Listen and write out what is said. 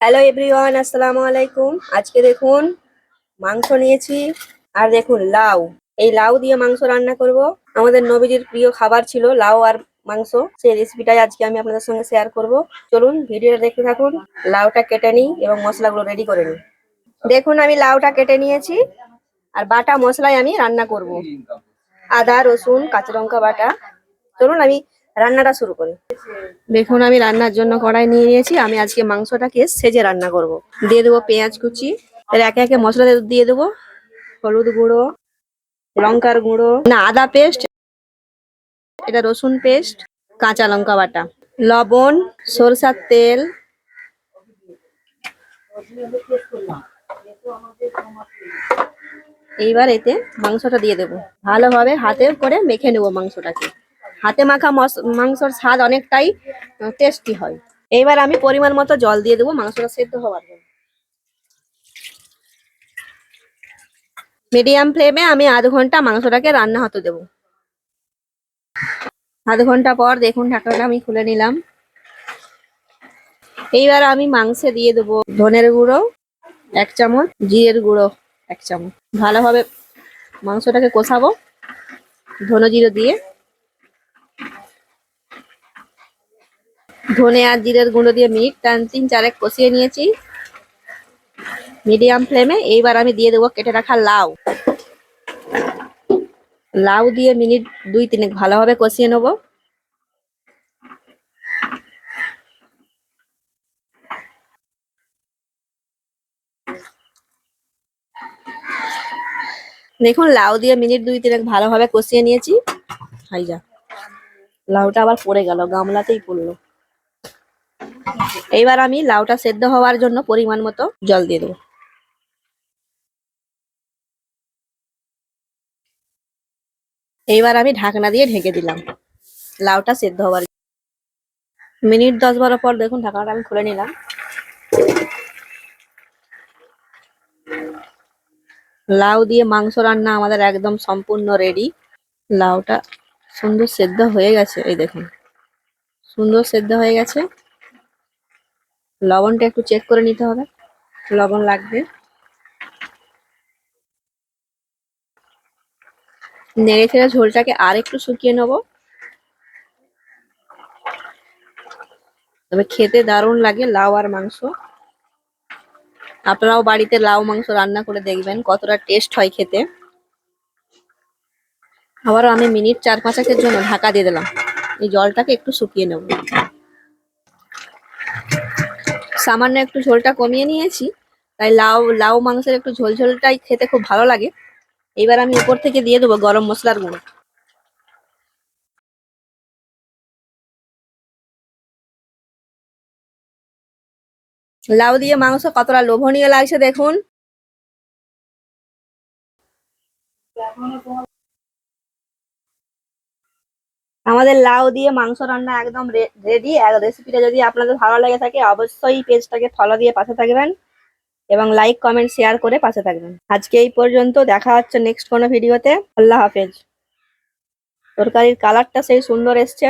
Hello everyone আসসালামু আলাইকুম। আজকে দেখুন, মাংস নিয়েছি। আর দেখুন, লাউ। এই লাউ দিয়ে মাংস রান্না করব। আমাদের নবীজির প্রিয় খাবার ছিল লাউ আর মাংস। সেই রেসিপিটাই আজকে আমি আপনাদের সঙ্গে শেয়ার করব। চলুন, ভিডিওটা দেখতে থাকুন। লাউটা কেটে নিই এবং মশলাগুলো রেডি করে নিই। দেখুন, আমি লাউটা কেটে নিয়েছি। আর বাটা মশলায় আমি রান্না করব। আদা, রসুন, কাঁচা লঙ্কা বাটা। চলুন, আমি রান্নাটা শুরু করি। দেখুন, আমি রান্নার জন্য কড়াই নিয়ে নিয়েছি। আমি আজকে মাংসটাকে সেজে রান্না করব। দিয়ে দেবো পেঁয়াজ কুচি, এর একে একে মশলা দিয়ে- দেবো। হলুদ গুঁড়ো, লঙ্কার গুঁড়ো, না, আদা পেস্ট, এটা রসুন পেস্ট, কাঁচা লঙ্কা বাটা, লবণ, সরষার তেল, এইবার এতে মাংসটা দিয়ে দেবো। ভালোভাবে হাতে করে মেখে নেব মাংসটাকে। হাতে মাখা মস- মাংসর স্বাদ অনেকটাই টেস্টি হয়। এইবার আমি পরিমাণ মতো জল দিয়ে দেবো, মাংসটা সেদ্ধ হওয়ার জন্য। মিডিয়াম ফ্লেমে আমি আধ ঘণ্টা মাংসটাকে রান্না হতে দেবো। আধ ঘণ্টা পর দেখুন ঢাকাটা আমি খুলে নিলাম। এইবার আমি মাংসে দিয়ে দেবো ধনের গুঁড়ো, এক চামচ, জিরের গুঁড়ো, এক চামচ। ভালোভাবে মাংসটাকে কষাবো, ধনে জিরে দিয়ে। ধনে আর জিরের গুঁড়ো দিয়ে মিনিট টান তিন চারেক কষিয়ে নিয়েছি। মিডিয়াম ফ্লেমে। এইবার আমি দিয়ে দেবো কেটে রাখা লাউ। লাউ দিয়ে মিনিট দুই তিনেক ভালোভাবে কষিয়ে নেব। দেখুন, লাউ দিয়ে মিনিট দুই তিনেক ভালোভাবে কষিয়ে নিয়েছি। হাই যা। লাউটা আবার পড়ে গেল, গামলাতেই পড়ল। এইবার আমি লাউটা সেদ্ধ হওয়ার জন্য পরিমাণ মতো জল দিয়ে দেবো। এইবার আমি ঢাকনা দিয়ে ঢেকে দিলাম লাউটা সেদ্ধ হওয়ার মিনিট দশ বারো পর দেখুন ঢাকনাটা আমি খুলে নিলাম। লাউ দিয়ে মাংস রান্না আমাদের একদম সম্পূর্ণ রেডি। লাউটা সুন্দর সেদ্ধ হয়ে গেছে, এই দেখুন। সুন্দর সেদ্ধ হয়ে গেছে। লবণটা একটু চেক করে নিতে হবে। লবণ লাগবে। নেড়ে ফেড়ে ঝোলটাকে আর একটু শুকিয়ে নেব। তবে খেতে দারুণ লাগে লাউ আর মাংস। আপনারাও বাড়িতে লাউ মাংস রান্না করে দেখবেন, কতটা টেস্ট হয় খেতে। আবারও আমি মিনিট চার পাঁচাকের জন্য ঢাকা দিয়ে দিলাম। এই জলটাকে একটু শুকিয়ে নেব। সামান্য একটু ঝোলটা কমিয়ে নিয়েছি। তাই লাউ লাউ মাংসের একটু ঝোল ঝোলটাই খেতে খুব ভালো লাগে। এবার আমি উপর থেকে দিয়ে দেবো গরম মশলার গুঁড়ো। লাউ দিয়ে মাংস কতটা লোভনীয় লাগছে দেখুন। আমাদের লাউ দিয়ে মাংস রান্না একদম রেডি রেসিপিটা যদি আপনাদের ভালো লেগে থাকে, অবশ্যই পেজটাকে ফলো দিয়ে পাশে থাকবেন এবং লাইক কমেন্ট শেয়ার করে পাশে থাকবেন। আজকে এই পর্যন্ত, দেখা হচ্ছে নেক্সট কোনো ভিডিওতে আল্লাহ হাফেজ। তরকারির কালারটা সেই সুন্দর এসছে।